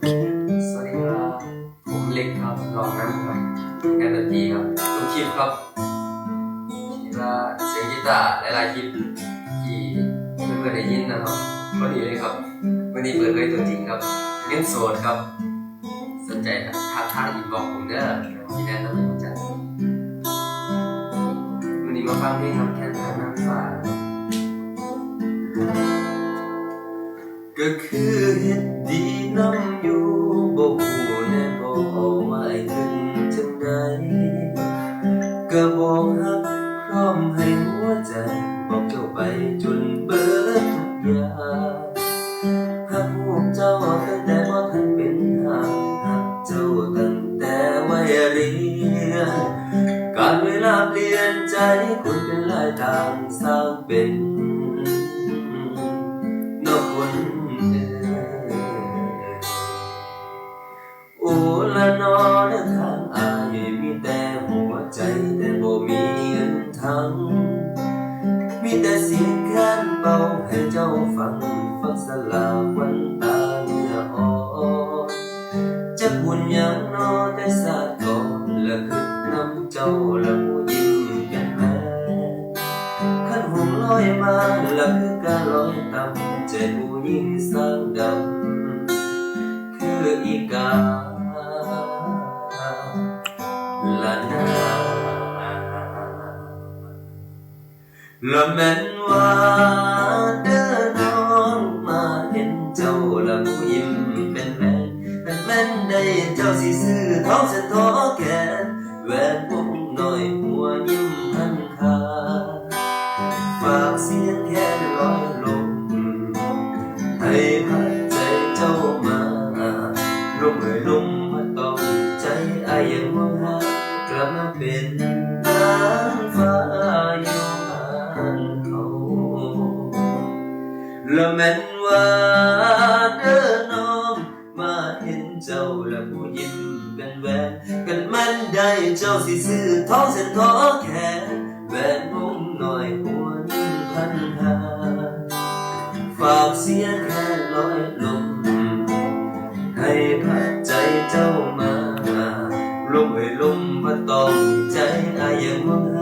เคสวัสดีครับ ผมเล็กครับลองน้ำครับงานดนตรีครับทุกคลิปครับคิดว่าเสียงกีตาร์หลายๆคลิปที่เพื่อนๆได้ยินนะครับพอดีเลยครับ วันนี้เปิดเผยตัวจริงครับเงินโสดครับ สนใจทักทางอินบอกผมเด้อที่แนะนำให้รู้จักวันนี้มาฟังเพลงครับแค่ทางน้ำฟ้า ก็คือเฮ็ดดีน้ำอยู่บ่ฮู้แน่บ่ว่าไอ้ขึ้นจังใดก็บอกฮักพร้อมให้หัวใจ บอกเจ้าไปจนเบิดทุกอย่างหักหูเจ้าตั้งแต่ว่าทันเป็นทางหักเจ้าตั้งแต่วัยเรียนการเวลาเปลี่ยนใจคนเป็นหลายต่างสร้างเป็นนอกคน มีแต่เสียงแค้นเบาให้เจ้าฟังฟังสลาวันตาเนื้ออ่อนจะบุญยังนอแต่สาดก่อนและคือน้ำเจ้าละผู้ยิ้มกันแม่ขันหงลอยมาและคือการลอยต่ำใจผู้ยิ่งสร้างดำคืออีกา ละแม่นว่าเดินน้องมาเห็นเจ้าละผู้ยิ้มเป็นแม่นเป็นแม่นได้เจ้าสิซื้อท้องเส้นทอแขนแหวนวงน้อยหัวยิ้มพันคาฝากเสียงแค่ แม่นว่าเดินน้อง มาเห็นเจ้าและผู้ยิ้มเป็นแหวนกันมันได้เจ้าสิซื้อท้องเส้นท้อแขนแหวนนุ่มหน่อยหัวนิ่งพันหาฝากเสียงแค่ลอยลมให้พัดใจเจ้ามาลมเอ่ยลมพัดต้องใจอายยังมอง